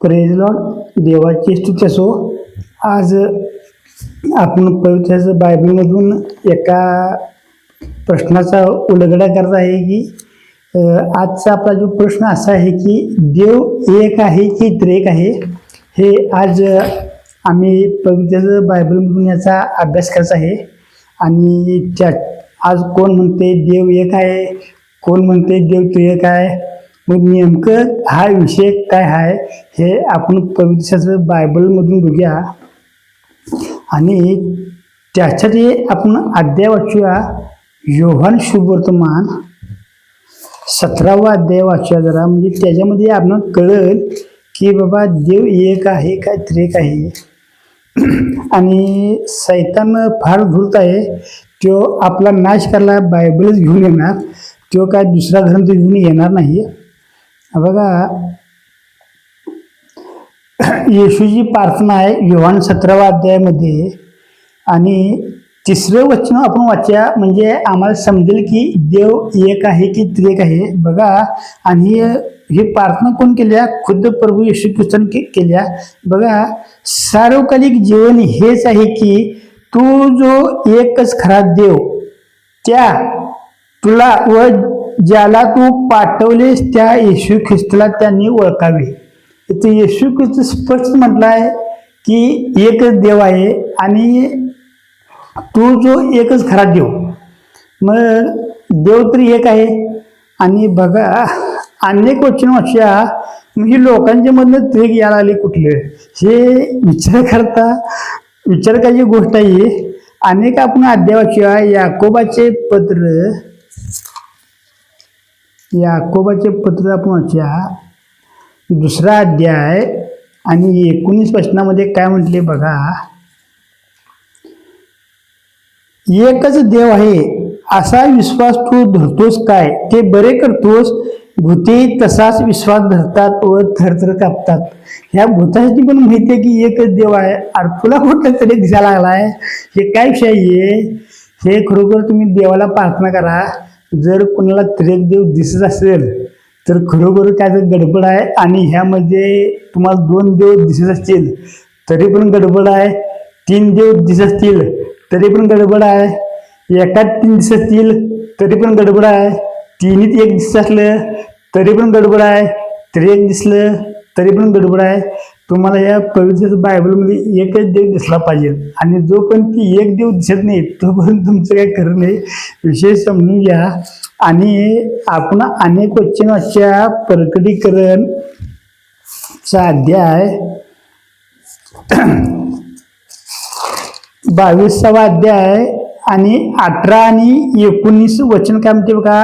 Praise Lord देवाची स्तुती असो. आज आपण पवित्र बायबलमधून एका प्रश्नाचा उलगडा करत आहे की आजचा आपला जो प्रश्न असा आहे की देव एक आहे की त्रेक आहे? हे आज आम्ही पवित्र बायबलमधून याचा अभ्यास करायचा आहे. आणि त्या आज कोण म्हणते देव एक आहे? कोण म्हणते देव त्रेक आहे? मग नेमकं हा विषय काय आहे हे आपण पवित्र बायबलमधून बघूया. आणि त्यासाठी आपण अध्याय वाचूया. योहान शुभवर्तमान सतरावा अध्याय वाचूया जरा. म्हणजे त्याच्यामध्ये आपण कळेल की बाबा देव एक आहे काय त्रेक आहे. आणि सैतान फार धूर्त आहे. तो आपला नाश करायला बायबलच घेऊन येणार. तो काय दुसरा ग्रंथ घेऊन येणार नाही. बघा येशूची प्रार्थना आहे युवान सतरावा अध्यायामध्ये. आणि तिसरं वचन आपण वाचूया म्हणजे आम्हाला समजेल की देव एक आहे की त्रेक आहे. बघा आणि ही प्रार्थना कोण केल्या? खुद्द प्रभू येशू ख्रिस्तान के केल्या. बघा सार्वकालिक जीवन हेच आहे की तू जो एकच खरा देव त्या तुला व ज्याला तू पाठवलेस त्या येशू ख्रिस्तला त्यांनी ओळखावे. इथे येशू ख्रिस्त स्पष्ट म्हटलं आहे की एकच देव आहे आणि तू जो एकच खरा देव. मग देव तरी एक आहे. आणि बघा अनेक वचन वाच्या म्हणजे लोकांच्या मधनं त्रेक यायला आले कुठले? हे विचार करता विचार करायची गोष्ट आहे अनेक आपण अध्यावाशिवाय याकोबाचे पत्र याकोबाचे पत्र आपण दुसरा अध्याय आणि एकोणीस प्रश्नामध्ये काय म्हटले बघा. एकच देव आहे असा विश्वास तू धरतोस काय? ते बरे करतोस भूते तसाच विश्वास धरतात व थरथर कापतात. ह्या भूतासाठी पण माहिती आहे की एकच देव आहे. अरे तुला कुठलं तरी दिसायला लागला आहे हे काय विषय आहे? हे खरोखर तुम्ही देवाला प्रार्थना करा. जर कोणाला त्रेक देव दिसत असेल तर खरोखर काय गडबड आहे आणि ह्यामध्ये तुम्हाला दोन देव दिसत असतील तरी पण गडबड आहे. तीन देव दिसत असतील तरी पण गडबड आहे. एकात तीन दिसत असतील तरी पण गडबड आहे. तिन्हीत एक दिसत असलं तरी पण गडबड आहे. त्रेक दिसलं तरी पण गडबड आहे. तुम्हाला या पवित्र बायबलमध्ये एकच देव दिसला पाहिजे. आणि जोपर्यंत ती एक देव दिसत नाही तोपर्यंत तुमचं काही खरं नाही. विषय समजून घ्या. आणि आपण अनेक वचनाच्या प्रकटीकरण चा अध्याय बावीसावा अध्याय आणि अठरा आणि एकोणीस वचन काय म्हणते बघा?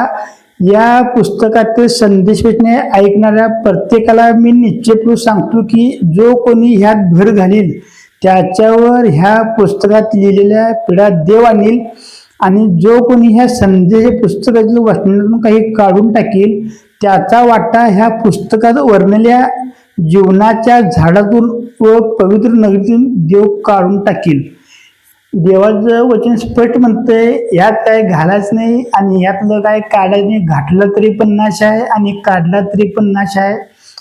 या पुस्तकातील संदेश वेचणे ऐकणाऱ्या प्रत्येकाला मी निश्चितपूर्वक सांगतो की जो कोणी ह्यात भर घालील त्याच्यावर ह्या पुस्तकात लिहिलेल्या पिढा देव आणील आणि जो कोणी ह्या संदेश पुस्तकातील वाचनातून काही काढून टाकील त्याचा वाटा ह्या पुस्तकात वर्णलेल्या जीवनाच्या झाडातून व पवित्र नगरीतून देव काढून टाकील. देवाचं वचन स्पष्ट म्हणतंय यात काय घालायच नाही आणि यातलं काय काढायचं नाही. घातलं तरी पण नाश आहे आणि काढला तरी पण नाश आहे.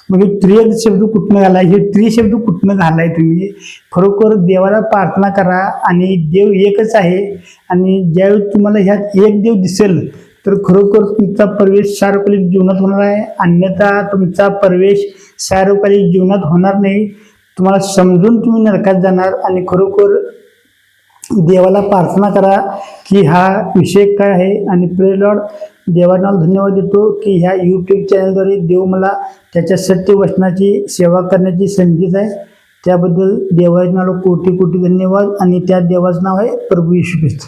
म्हणजे मग त्रिय शब्द कुठनं घालाय हे त्रि शब्द कुठनं घालाय तुम्ही? खरोखर देवाला प्रार्थना करा आणि देव एकच आहे आणि ज्यावेळी तुम्हाला ह्यात एक देव दिसेल तर खरोखर तुमचा प्रवेश सार्वकालिक जीवनात होणार आहे. अन्यथा तुमचा प्रवेश सार्वकालिक जीवनात होणार नाही. तुम्हाला समजून तुम्ही नरकात जाणार आणि खरोखर देवाला प्रार्थना करा की हा विषय काय आहे आणि प्रे लॉर्ड देवांना धन्यवाद देतो की ह्या यूट्यूब चॅनलद्वारे देव मला त्याच्या सत्य वचनाची सेवा करण्याची संधीच आहे. त्याबद्दल देवाच्या मला कोटी कोटी धन्यवाद आणि त्या देवाचं नाव आहे प्रभू येशू ख्रिस्त.